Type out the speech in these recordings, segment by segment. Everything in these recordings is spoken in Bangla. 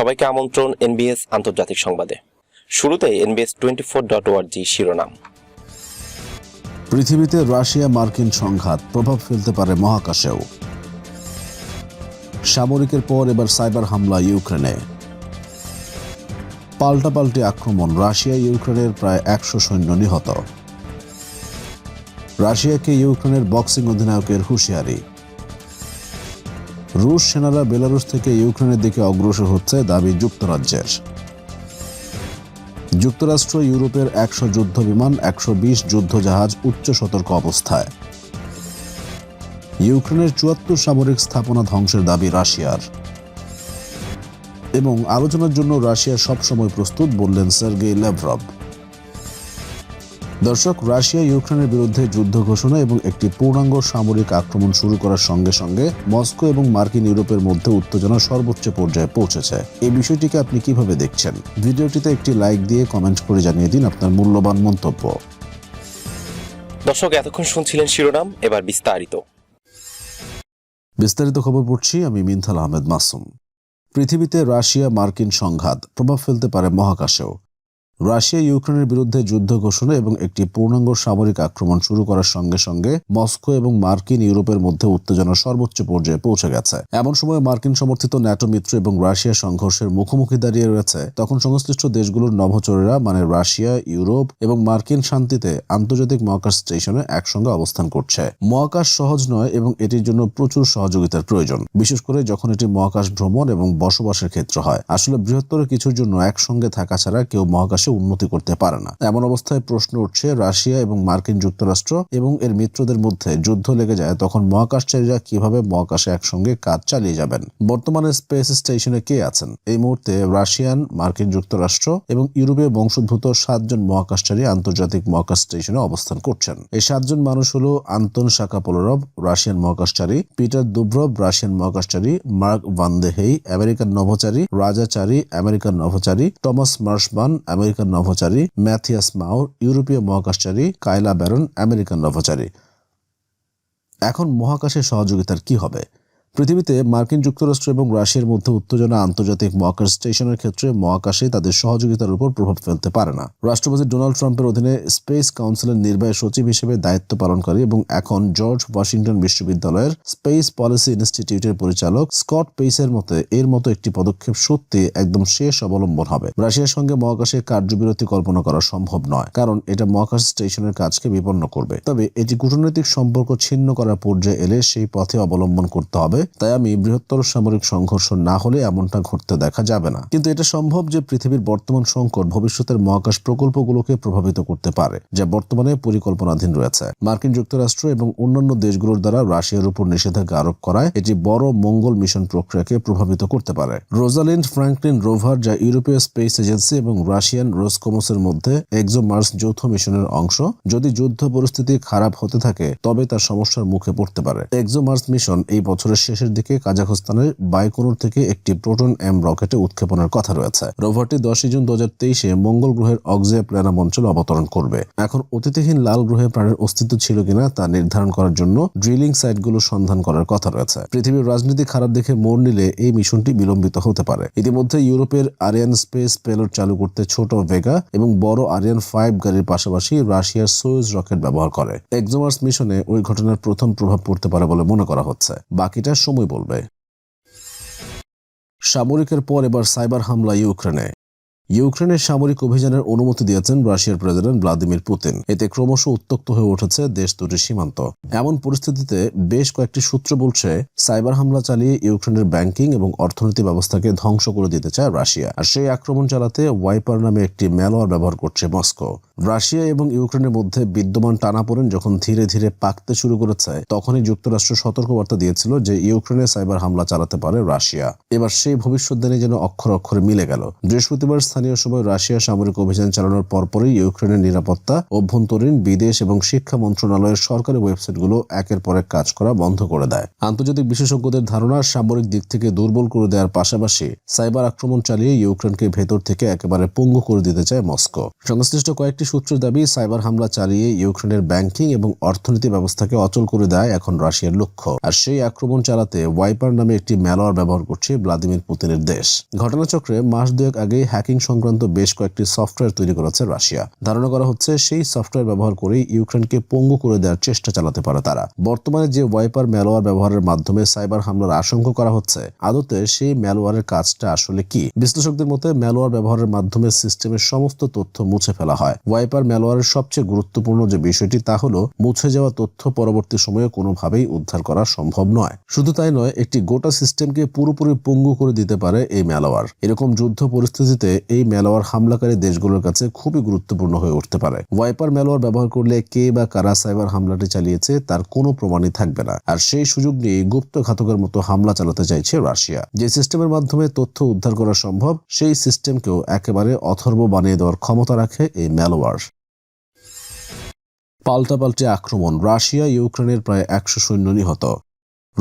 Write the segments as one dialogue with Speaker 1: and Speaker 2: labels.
Speaker 1: সবাইকে আমন্ত্রণ এনবিএস আন্তর্জাতিক সংবাদে শুরুতে এনবিএস টোয়েন্টি ফোর ডট ওয়ার্জি শিরোনাম
Speaker 2: পৃথিবীতে রাশিয়া মার্কিন সংঘাত প্রভাব ফেলতে পারে মহাকাশেও সামরিকের পর এবার সাইবার হামলা ইউক্রেনে পাল্টাপাল্টি আক্রমণ রাশিয়া ইউক্রেনের প্রায় একশো সৈন্য নিহত রাশিয়াকে ইউক্রেনের বক্সিং অধিনায়কের হুঁশিয়ারি রুশ সেনারা বেলারুশ থেকে ইউক্রেনের দিকে অগ্রসর হচ্ছে দাবি যুক্তরাজ্যের যুক্তরাষ্ট্র ইউরোপের একশো যুদ্ধ বিমান একশো বিশ যুদ্ধজাহাজ উচ্চ সতর্ক অবস্থায় ইউক্রেনের চুয়াত্তর সামরিক স্থাপনা ধ্বংসের দাবি রাশিয়ার এবং আলোচনার জন্য রাশিয়া সবসময় প্রস্তুত বললেন সার্গেই ল্যাভরভ দর্শক রাশিয়া ইউক্রেনের বিরুদ্ধে যুদ্ধ ঘোষণা এবং একটি পূর্ণাঙ্গ সামরিক আক্রমণ শুরু করার সঙ্গে সঙ্গে মস্কো এবং মার্কিন ইউরোপের মধ্যে উত্তেজনা সর্বোচ্চ পর্যায়ে পৌঁছেছে এই বিষয়টিকে আপনি কিভাবে দেখছেন ভিডিওটিতে একটি লাইক দিয়ে কমেন্ট করে জানিয়ে দিন আপনার মূল্যবান মন্তব্য
Speaker 1: দর্শক এতক্ষণ শুনছিলেন শিরোনাম এবার বিস্তারিত
Speaker 3: বিস্তারিত খবর পড়ছি আমি মিনথাল আহমেদ মাসুম পৃথিবীতে রাশিয়া মার্কিন সংঘাত প্রভাব ফেলতে পারে মহাকাশেও রাশিয়া ইউক্রেনের বিরুদ্ধে যুদ্ধ ঘোষণা এবং একটি পূর্ণাঙ্গ সামরিক আক্রমণ শুরু করার সঙ্গে সঙ্গে মস্কো এবং মার্কিন ইউরোপের মধ্যে উত্তেজনা সর্বোচ্চ পর্যায়ে পৌঁছে গেছে এমন সময় মার্কিন সমর্থিত ন্যাটো মিত্র এবং রাশিয়া সংঘর্ষের মুখোমুখি দাঁড়িয়ে রয়েছে তখন সংশ্লিষ্ট দেশগুলোর নভচরেরা মানে রাশিয়া ইউরোপ এবং মার্কিন শান্তিতে আন্তর্জাতিক মহাকাশ স্টেশনে একসঙ্গে অবস্থান করছে মহাকাশ সহজ নয় এবং এটির জন্য প্রচুর সহযোগিতার প্রয়োজন বিশেষ করে যখন এটি মহাকাশ ভ্রমণ এবং বসবাসের ক্ষেত্র হয় আসলে বৃহত্তর কিছুর জন্য একসঙ্গে থাকা ছাড়া কেউ মহাকাশে উন্নতি করতে পারে না এমন অবস্থায় প্রশ্ন উঠছে রাশিয়া এবং মার্কিন যুক্তরাষ্ট্র এবং এর মিত্রদের মধ্যে যুদ্ধ লেগে যায় তখন মহাকাশচারীরা কিভাবে মহাকাশে একসঙ্গে কাজ চালিয়ে যাবেন বর্তমানে স্পেস স্টেশনে কে আছেন এই মুহূর্তে রাশিয়ান মার্কিন যুক্তরাষ্ট্র এবং ইউরোপীয় বংশোদ্ভূত সাতজন মহাকাশচারী আন্তর্জাতিক মহাকাশ স্টেশনে অবস্থান করছেন এই সাতজন মানুষ হল আন্তন শাখা পোলরব রাশিয়ান মহাকাশচারী পিটার দুব্রব রাশিয়ান মহাকাশচারী মার্ক ভান্দেহেই আমেরিকান নভোচারী রাজাচারী আমেরিকান নভোচারী টমাস মার্সমান আমেরিকান আমেরিকান নভোচারী ম্যাথিয়াস মাউর ইউরোপীয় মহাকাশচারী কায়লা ব্যারন আমেরিকান নভোচারী এখন মহাকাশের সহযোগিতার কি হবে পৃথিবীতে মার্কিন যুক্তরাষ্ট্র এবং রাশিয়ার মধ্যে উত্তেজনা আন্তর্জাতিক মহাকাশ স্টেশনের ক্ষেত্রে মহাকাশে তাদের সহযোগিতার উপর প্রভাব ফেলতে পারে না রাষ্ট্রপতি ডোনাল্ড ট্রাম্পের অধীনে স্পেস কাউন্সিলের নির্বাহী সচিব হিসেবে দায়িত্ব পালনকারী এবং এখন জর্জ ওয়াশিংটন বিশ্ববিদ্যালয়ের স্পেস পলিসি ইনস্টিটিউটের পরিচালক স্কট পেইসের মতে এর মতো একটি পদক্ষেপ সত্যি একদম শেষ অবলম্বন হবে রাশিয়ার সঙ্গে মহাকাশে কার্যবিরতি কল্পনা করা সম্ভব নয় কারণ এটা মহাকাশ স্টেশনের কাজকে বিপন্ন করবে তবে এটি কূটনৈতিক সম্পর্ক ছিন্ন করার পর্যায়ে এলে সেই পথে অবলম্বন করতে হবে হবে তাই আমি বৃহত্তর সামরিক সংঘর্ষ না হলে এমনটা ঘটতে দেখা যাবে না কিন্তু এটা সম্ভব যে পৃথিবীর বর্তমান সংকট ভবিষ্যতের মহাকাশ প্রকল্পগুলোকে প্রভাবিত করতে পারে যা বর্তমানে পরিকল্পনাধীন রয়েছে মার্কিন যুক্তরাষ্ট্র এবং অন্যান্য দেশগুলোর দ্বারা রাশিয়ার উপর নিষেধাজ্ঞা আরোপ করায় এটি বড় মঙ্গল মিশন প্রক্রিয়াকে প্রভাবিত করতে পারে রোজালিন্ড ফ্রাঙ্কলিন রোভার যা ইউরোপীয় স্পেস এজেন্সি এবং রাশিয়ান রোসকমসের মধ্যে এক্সোমার্স যৌথ মিশনের অংশ যদি যুদ্ধ পরিস্থিতি খারাপ হতে থাকে তবে তার সমস্যার মুখে পড়তে পারে এক্সোমার্স মিশন এই বছরের শেষের দিকে কাজাখস্তানের বাইকোনুর থেকে একটি প্রোটন এম রকেটে উৎক্ষেপণের কথা রয়েছে রোভারটি দশই জুন দু হাজার তেইশে মঙ্গল গ্রহের অগজে প্ল্যানাম অঞ্চলে অবতরণ করবে এখন অতিথিহীন লাল গ্রহে প্রাণের অস্তিত্ব ছিল কিনা তা নির্ধারণ করার জন্য ড্রিলিং সাইটগুলো সন্ধান করার কথা রয়েছে পৃথিবীর রাজনীতি খারাপ দেখে মোড় নিলে এই মিশনটি বিলম্বিত হতে পারে ইতিমধ্যে ইউরোপের আরিয়ান স্পেস পেলট চালু করতে ছোট ভেগা এবং বড় আরিয়ান ফাইভ গাড়ির পাশাপাশি রাশিয়ার সোয়েজ রকেট ব্যবহার করে এক্সোমার্স মিশনে ওই ঘটনার প্রথম প্রভাব পড়তে পারে বলে মনে করা হচ্ছে বাকিটা সময় বলবে
Speaker 4: সামরিকের পর এবার সাইবার হামলা ইউক্রেনে ইউক্রেনের সামরিক অভিযানের অনুমতি দিয়েছেন রাশিয়ার প্রেসিডেন্ট ভ্লাদিমির পুতিন এতে ক্রমশ উত্তক্ত হয়ে উঠেছে দেশ দুটির সীমান্ত এমন পরিস্থিতিতে বেশ কয়েকটি সূত্র বলছে সাইবার হামলা চালিয়ে ইউক্রেনের ব্যাংকিং এবং অর্থনীতি ব্যবস্থাকে ধ্বংস করে দিতে চায় রাশিয়া আর সেই আক্রমণ চালাতে ওয়াইপার নামে একটি ম্যালওয়ার ব্যবহার করছে মস্কো রাশিয়া এবং ইউক্রেনের মধ্যে বিদ্যমান টানাপোড়েন যখন ধীরে ধীরে পাকতে শুরু করেছে তখনই যুক্তরাষ্ট্র সতর্কবার্তা দিয়েছিল যে ইউক্রেনে সাইবার হামলা চালাতে পারে রাশিয়া এবার সেই ভবিষ্যৎ দিনে যেন অক্ষর অক্ষরে মিলে গেল বৃহস্পতিবার স্থানীয় সময় রাশিয়া সামরিক অভিযান চালানোর পরপরই ইউক্রেনের নিরাপত্তা অভ্যন্তরীণ বিদেশ এবং শিক্ষা মন্ত্রণালয়ের সরকারি ওয়েবসাইটগুলো একের পর এক কাজ করা বন্ধ করে দেয় আন্তর্জাতিক বিশেষজ্ঞদের ধারণা সামরিক দিক থেকে দুর্বল করে দেওয়ার পাশাপাশি সাইবার আক্রমণ চালিয়ে ইউক্রেনকে ভেতর থেকে একেবারে পঙ্গু করে দিতে চায় মস্কো সংশ্লিষ্ট কয়েকটি সূত্রের দাবি সাইবার হামলা চালিয়ে ইউক্রেনের ব্যাংকিং এবং অর্থনীতি ব্যবস্থাকে অচল করে দেয় এখন রাশিয়ার লক্ষ্য আর সেই আক্রমণ চালাতে ওয়াইপার নামে একটি ম্যালোয়ার ব্যবহার করছে ভ্লাদিমির পুতিনের দেশ ঘটনাচক্রে মাস দুয়েক আগে হ্যাকিং সংক্রান্ত বেশ কয়েকটি সফটওয়্যার তৈরি করেছে রাশিয়া ধারণা করা হচ্ছে সেই সফটওয়্যার ব্যবহার করে ইউক্রেনকে পঙ্গু করে দেওয়ার চেষ্টা চালাতে পারে তারা বর্তমানে যে ওয়াইপার ম্যালওয়ার ব্যবহারের মাধ্যমে সাইবার হামলার আশঙ্কা করা হচ্ছে আদতে সেই ম্যালওয়ারের কাজটা আসলে কি বিশ্লেষকদের মতে ম্যালওয়ার ব্যবহারের মাধ্যমে সিস্টেমের সমস্ত তথ্য মুছে ফেলা হয় ওয়াইপার ম্যালওয়ারের সবচেয়ে গুরুত্বপূর্ণ যে বিষয়টি তা হল মুছে যাওয়া তথ্য পরবর্তী সময়ে কোনোভাবেই উদ্ধার করা সম্ভব নয় শুধু তাই নয় একটি গোটা সিস্টেমকে পুরোপুরি পঙ্গু করে দিতে পারে এই ম্যালওয়ার এরকম যুদ্ধ পরিস্থিতিতে এই এই ম্যালওয়্যার হামলাকারী দেশগুলোর কাছে খুবই গুরুত্বপূর্ণ হয়ে উঠতে পারে ওয়াইপার মেলোয়ার ব্যবহার করলে কে বা কারা সাইবার হামলাটি চালিয়েছে তার কোনো প্রমাণই থাকবে না আর সেই সুযোগ নিয়ে গুপ্ত ঘাতকের মতো হামলা চালাতে চাইছে রাশিয়া যে সিস্টেমের মাধ্যমে তথ্য উদ্ধার করা সম্ভব সেই সিস্টেমকেও একেবারে অথর্ব বানিয়ে দেওয়ার ক্ষমতা রাখে এই পাল্টা
Speaker 5: পাল্টাপাল্টি আক্রমণ রাশিয়া ইউক্রেনের প্রায় একশো সৈন্য নিহত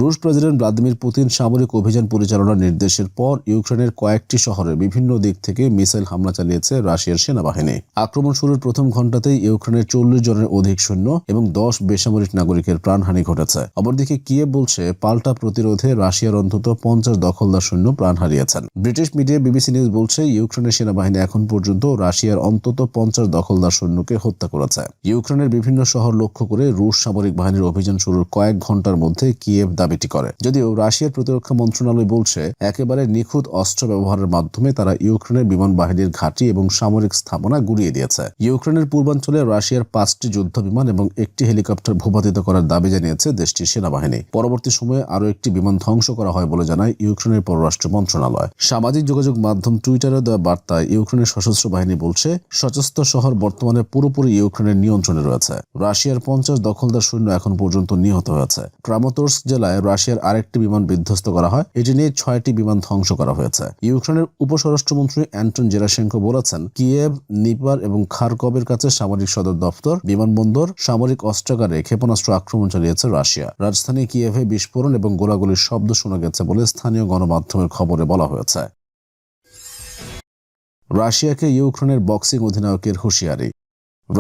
Speaker 5: রুশ প্রেসিডেন্ট ভ্লাদিমির পুতিন সামরিক অভিযান পরিচালনার নির্দেশের পর ইউক্রেনের কয়েকটি শহরের বিভিন্ন দিক থেকে মিসাইল হামলা চালিয়েছে রাশিয়ার সেনাবাহিনী আক্রমণ শুরুর প্রথম ঘণ্টাতেই ইউক্রেনের চল্লিশ জনের অধিক সৈন্য এবং দশ বেসামরিক নাগরিকের প্রাণহানি ঘটেছে অপরদিকে কিয়ে বলছে পাল্টা প্রতিরোধে রাশিয়ার অন্তত পঞ্চাশ দখলদার সৈন্য প্রাণ হারিয়েছেন ব্রিটিশ মিডিয়া বিবিসি নিউজ বলছে ইউক্রেনের সেনাবাহিনী এখন পর্যন্ত রাশিয়ার অন্তত পঞ্চাশ দখলদার সৈন্যকে হত্যা করেছে ইউক্রেনের বিভিন্ন শহর লক্ষ্য করে রুশ সামরিক বাহিনীর অভিযান শুরুর কয়েক ঘন্টার মধ্যে কিয়ে দাবিটি করে যদিও রাশিয়ার প্রতিরক্ষা মন্ত্রণালয় বলছে একেবারে নিখুঁত অস্ত্র ব্যবহারের মাধ্যমে তারা ইউক্রেনের বিমান বাহিনীর ঘাঁটি এবং সামরিক স্থাপনা গুড়িয়ে দিয়েছে ইউক্রেনের পূর্বাঞ্চলে রাশিয়ার পাঁচটি যুদ্ধ বিমান এবং একটি হেলিকপ্টার ভূপাতিত করার দাবি জানিয়েছে দেশটির সেনাবাহিনী পরবর্তী সময়ে আরও একটি বিমান ধ্বংস করা হয় বলে জানায় ইউক্রেনের পররাষ্ট্র মন্ত্রণালয় সামাজিক যোগাযোগ মাধ্যম টুইটারে দেওয়া বার্তায় ইউক্রেনের সশস্ত্র বাহিনী বলছে সশস্ত্র শহর বর্তমানে পুরোপুরি ইউক্রেনের নিয়ন্ত্রণে রয়েছে রাশিয়ার পঞ্চাশ দখলদার সৈন্য এখন পর্যন্ত নিহত হয়েছে ক্রামোতোর্স জেলায় হামলায় রাশিয়ার আরেকটি বিমান বিধ্বস্ত করা হয় এটি নিয়ে ছয়টি বিমান ধ্বংস করা হয়েছে ইউক্রেনের উপস্বরাষ্ট্রমন্ত্রী অ্যান্টন জেরাশেঙ্কো বলেছেন কিয়েভ নিপার এবং খারকবের কাছে সামরিক সদর দপ্তর বিমানবন্দর সামরিক অস্ত্রাগারে ক্ষেপণাস্ত্র আক্রমণ চালিয়েছে রাশিয়া রাজধানী কিয়েভে বিস্ফোরণ এবং গোলাগুলির শব্দ শোনা গেছে বলে স্থানীয় গণমাধ্যমের খবরে বলা হয়েছে
Speaker 6: রাশিয়াকে ইউক্রেনের বক্সিং অধিনায়কের হুঁশিয়ারি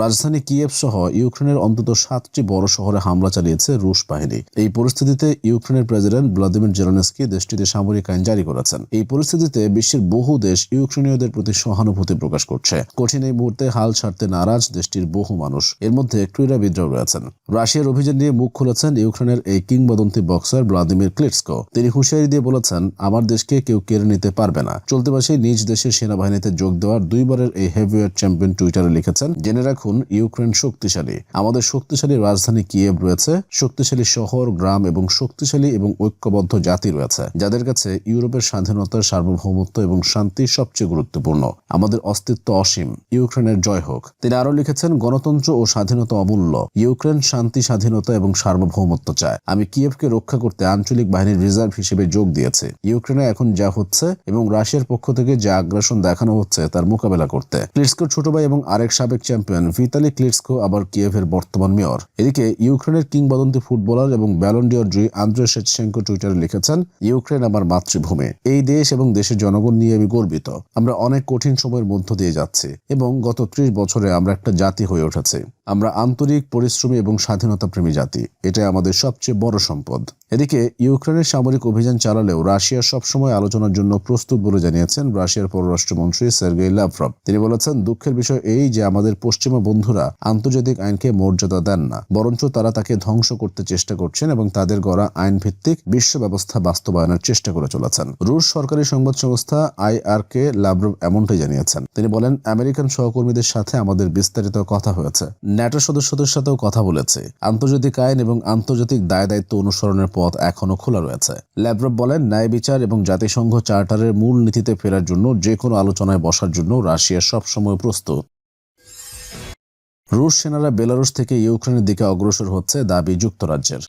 Speaker 6: রাজধানী কিয়েভ সহ ইউক্রেনের অন্তত সাতটি বড় শহরে হামলা চালিয়েছে রুশ বাহিনী এই পরিস্থিতিতে ইউক্রেনের প্রেসিডেন্ট ভ্লাদিমির জেরনেস্কি দেশটিতে সামরিক আইন জারি করেছেন এই পরিস্থিতিতে বিশ্বের বহু দেশ ইউক্রেনীয়দের প্রতি সহানুভূতি প্রকাশ করছে কঠিন এই মুহূর্তে হাল ছাড়তে নারাজ দেশটির বহু মানুষ এর মধ্যে ক্রীড়া বিদ্রোহ রয়েছেন রাশিয়ার অভিযান নিয়ে মুখ খুলেছেন ইউক্রেনের এই কিংবদন্তি বক্সার ভ্লাদিমির ক্লিটসকো তিনি হুঁশিয়ারি দিয়ে বলেছেন আমার দেশকে কেউ কেড়ে নিতে পারবে না চলতি মাসে নিজ দেশের সেনাবাহিনীতে যোগ দেওয়ার দুইবারের এই হেভিওয়ার চ্যাম্পিয়ন টুইটারে লিখেছেন জেনে এখন ইউক্রেন শক্তিশালী আমাদের শক্তিশালী রাজধানী কিয়েভ রয়েছে শক্তিশালী শহর গ্রাম এবং শক্তিশালী এবং ঐক্যবদ্ধ জাতি রয়েছে যাদের কাছে ইউরোপের স্বাধীনতার সার্বভৌমত্ব এবং শান্তি সবচেয়ে গুরুত্বপূর্ণ আমাদের অস্তিত্ব অসীম ইউক্রেনের জয় হোক তিনি আরও লিখেছেন গণতন্ত্র ও স্বাধীনতা অমূল্য ইউক্রেন শান্তি স্বাধীনতা এবং সার্বভৌমত্ব চায় আমি কিয়েভকে রক্ষা করতে আঞ্চলিক বাহিনীর রিজার্ভ হিসেবে যোগ দিয়েছে ইউক্রেনে এখন যা হচ্ছে এবং রাশিয়ার পক্ষ থেকে যা আগ্রাসন দেখানো হচ্ছে তার মোকাবেলা করতে প্লিটসকোর ছোট ভাই এবং আরেক সাবেক চ্যাম্পিয়ন ভিতালি ক্লিটসকো আবার কিয়েভের বর্তমান মেয়র এদিকে ইউক্রেনের কিংবদন্তি ফুটবলার এবং ব্যালন্ডিয়র জুই আন্দ্রে শেচেঙ্কো টুইটারে লিখেছেন ইউক্রেন আমার মাতৃভূমি এই দেশ এবং দেশের জনগণ নিয়ে আমি গর্বিত আমরা অনেক কঠিন সময়ের মধ্য দিয়ে যাচ্ছি এবং গত ত্রিশ বছরে আমরা একটা জাতি হয়ে উঠেছে আমরা আন্তরিক পরিশ্রমী এবং স্বাধীনতা প্রেমী জাতি এটাই আমাদের সবচেয়ে বড় সম্পদ এদিকে ইউক্রেনের সামরিক অভিযান চালালেও রাশিয়া সবসময় আলোচনার জন্য প্রস্তুত বলে জানিয়েছেন রাশিয়ার পররাষ্ট্রমন্ত্রী সের্গেই লাভরভ তিনি বলেছেন দুঃখের বিষয় এই যে আমাদের পশ্চিমা কোনো বন্ধুরা আন্তর্জাতিক আইনকে মর্যাদা দেন না বরঞ্চ তারা তাকে ধ্বংস করতে চেষ্টা করছেন এবং তাদের গড়া আইন ভিত্তিক বিশ্ব ব্যবস্থা বাস্তবায়নের চেষ্টা করে চলেছেন রুশ সরকারি সংবাদ সংস্থা আই আর কে লাভরভ এমনটাই জানিয়েছেন তিনি বলেন আমেরিকান সহকর্মীদের সাথে আমাদের বিস্তারিত কথা হয়েছে ন্যাটো সদস্যদের সাথেও কথা বলেছে আন্তর্জাতিক আইন এবং আন্তর্জাতিক দায় দায়িত্ব অনুসরণের পথ এখনও খোলা রয়েছে ল্যাব্রব বলেন ন্যায় বিচার এবং জাতিসংঘ চার্টারের মূল নীতিতে ফেরার জন্য যে কোনো আলোচনায় বসার জন্য রাশিয়া সবসময় প্রস্তুত
Speaker 7: রুশ সেনারা বেলারুশ থেকে ইউক্রেনের দিকে অগ্রসর হচ্ছে দাবি যুক্তরাজ্যের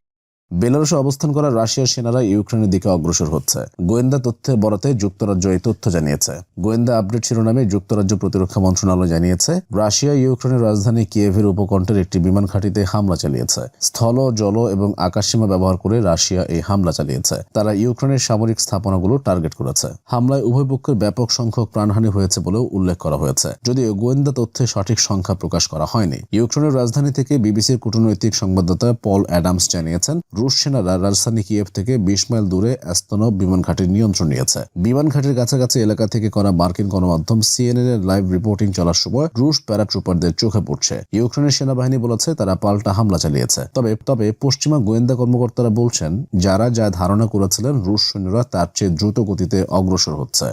Speaker 7: বেলারুশে অবস্থান করা রাশিয়ার সেনারা ইউক্রেনের দিকে অগ্রসর হচ্ছে গোয়েন্দা তথ্যে বরাতে যুক্তরাজ্য এই তথ্য জানিয়েছে গোয়েন্দা আপডেট শিরোনামে যুক্তরাজ্য প্রতিরক্ষা মন্ত্রণালয় জানিয়েছে রাশিয়া ইউক্রেনের রাজধানী কিয়েভের উপকণ্ঠের একটি বিমান ঘাঁটিতে হামলা চালিয়েছে স্থল জল এবং আকাশসীমা ব্যবহার করে রাশিয়া এই হামলা চালিয়েছে তারা ইউক্রেনের সামরিক স্থাপনাগুলো টার্গেট করেছে হামলায় উভয় পক্ষের ব্যাপক সংখ্যক প্রাণহানি হয়েছে বলেও উল্লেখ করা হয়েছে যদিও গোয়েন্দা তথ্যে সঠিক সংখ্যা প্রকাশ করা হয়নি ইউক্রেনের রাজধানী থেকে বিবিসির কূটনৈতিক সংবাদদাতা পল অ্যাডামস জানিয়েছেন রুশ সেনারা রাজধানী কিয়েভ থেকে বিশ মাইল দূরে অ্যাস্তনব বিমান ঘাটের নিয়ন্ত্রণ নিয়েছে বিমান ঘাটির কাছাকাছি এলাকা থেকে করা মার্কিন গণমাধ্যম সিএনএন এর লাইভ রিপোর্টিং চলার সময় রুশ প্যারাট্রুপারদের চোখে পড়ছে ইউক্রেনের সেনাবাহিনী বলেছে তারা পাল্টা হামলা চালিয়েছে তবে তবে পশ্চিমা গোয়েন্দা কর্মকর্তারা বলছেন যারা যা ধারণা করেছিলেন রুশ সৈন্যরা তার চেয়ে দ্রুত গতিতে অগ্রসর হচ্ছে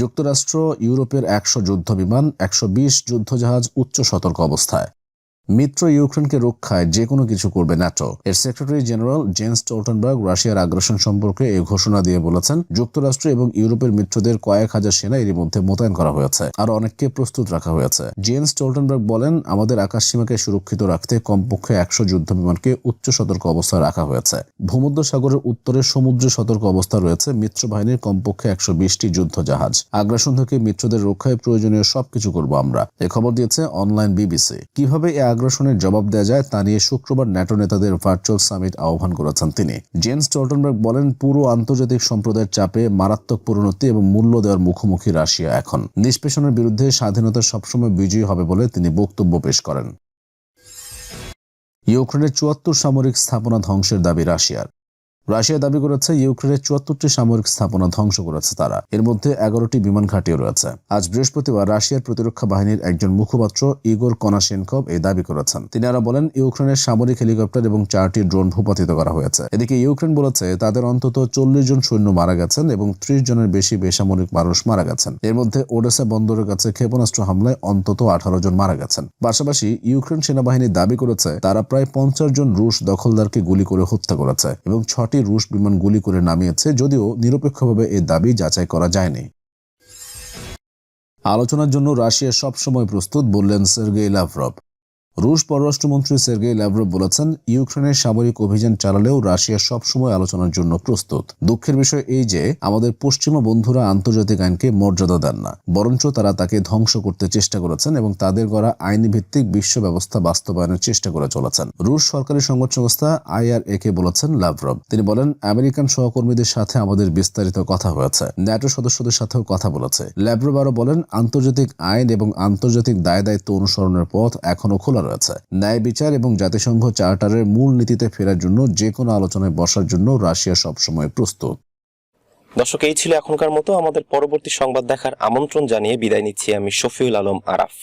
Speaker 8: যুক্তরাষ্ট্র ইউরোপের একশো যুদ্ধ বিমান একশো বিশ যুদ্ধজাহাজ উচ্চ সতর্ক অবস্থায় মিত্র ইউক্রেনকে রক্ষায় যে কোনো কিছু করবে ন্যাটো এর সেক্রেটারি জেনারেল জেন্স টোল্টনবার্গ রাশিয়ার আগ্রাসন সম্পর্কে এই ঘোষণা দিয়ে বলেছেন যুক্তরাষ্ট্র এবং ইউরোপের মিত্রদের কয়েক হাজার সেনা এর মধ্যে মোতায়েন করা হয়েছে আর অনেককে প্রস্তুত রাখা হয়েছে জেন্স টোল্টনবার্গ বলেন আমাদের আকাশসীমাকে সুরক্ষিত রাখতে কমপক্ষে একশো যুদ্ধ বিমানকে উচ্চ সতর্ক অবস্থায় রাখা হয়েছে ভূমধ্য সাগরের উত্তরে সমুদ্র সতর্ক অবস্থা রয়েছে মিত্র বাহিনীর কমপক্ষে একশো বিশটি যুদ্ধ জাহাজ আগ্রাসন থেকে মিত্রদের রক্ষায় প্রয়োজনীয় সবকিছু করব আমরা এ খবর দিয়েছে অনলাইন বিবিসি কিভাবে এ আগ্রাসনের জবাব দেওয়া যায় তা নিয়ে শুক্রবার ন্যাটো নেতাদের ভার্চুয়াল সামিট আহ্বান করেছেন তিনি জেমস টলটনবার্গ বলেন পুরো আন্তর্জাতিক সম্প্রদায়ের চাপে মারাত্মক পরিণতি এবং মূল্য দেওয়ার মুখোমুখি রাশিয়া এখন নিষ্পেষণের বিরুদ্ধে স্বাধীনতা সবসময় বিজয়ী হবে বলে তিনি বক্তব্য পেশ করেন
Speaker 9: ইউক্রেনের চুয়াত্তর সামরিক স্থাপনা ধ্বংসের দাবি রাশিয়ার রাশিয়া দাবি করেছে ইউক্রেনের চুয়াত্তরটি সামরিক স্থাপনা ধ্বংস করেছে তারা এর মধ্যে এগারোটি বিমান ঘাঁটিও রয়েছে আজ বৃহস্পতিবার রাশিয়ার প্রতিরক্ষা বাহিনীর একজন মুখপাত্র ইগোর কনাশেনকভ এই দাবি করেছেন তিনি আরো বলেন ইউক্রেনের সামরিক হেলিকপ্টার এবং চারটি ড্রোন ভূপাতিত করা হয়েছে এদিকে ইউক্রেন বলেছে তাদের অন্তত চল্লিশ জন সৈন্য মারা গেছেন এবং ত্রিশ জনের বেশি বেসামরিক মানুষ মারা গেছেন এর মধ্যে ওডেসা বন্দরের কাছে ক্ষেপণাস্ত্র হামলায় অন্তত আঠারো জন মারা গেছেন পাশাপাশি ইউক্রেন সেনাবাহিনী দাবি করেছে তারা প্রায় পঞ্চাশ জন রুশ দখলদারকে গুলি করে হত্যা করেছে এবং ছটি রাতে রুশ বিমান গুলি করে নামিয়েছে যদিও নিরপেক্ষভাবে এ দাবি যাচাই করা যায়নি আলোচনার জন্য রাশিয়া সবসময় প্রস্তুত বললেন সের্গেই লাভরভ রুশ পররাষ্ট্রমন্ত্রী সের্গেই ল্যাভরভ বলেছেন ইউক্রেনের সামরিক অভিযান চালালেও রাশিয়া সবসময় আলোচনার জন্য প্রস্তুত দুঃখের বিষয় এই যে আমাদের পশ্চিমা বন্ধুরা আন্তর্জাতিক আইনকে মর্যাদা দেন না বরঞ্চ তারা তাকে ধ্বংস করতে চেষ্টা করেছেন এবং তাদের গড়া আইনি ভিত্তিক বিশ্ব ব্যবস্থা বাস্তবায়নের চেষ্টা করে চলেছেন রুশ সরকারি সংবাদ সংস্থা এ কে বলেছেন ল্যাভরভ তিনি বলেন আমেরিকান সহকর্মীদের সাথে আমাদের বিস্তারিত কথা হয়েছে ন্যাটো সদস্যদের সাথেও কথা বলেছে ল্যাভরভ আরো বলেন আন্তর্জাতিক আইন এবং আন্তর্জাতিক দায় দায়িত্ব অনুসরণের পথ এখনও খোলা রয়েছে ন্যায় বিচার এবং জাতিসংঘ চার্টারের মূল নীতিতে ফেরার জন্য যে কোনো আলোচনায় বসার জন্য রাশিয়া সবসময় প্রস্তুত
Speaker 10: দর্শক এই ছিল এখনকার মতো আমাদের পরবর্তী সংবাদ দেখার আমন্ত্রণ জানিয়ে বিদায় নিচ্ছি আমি শফিউল আলম আরাফ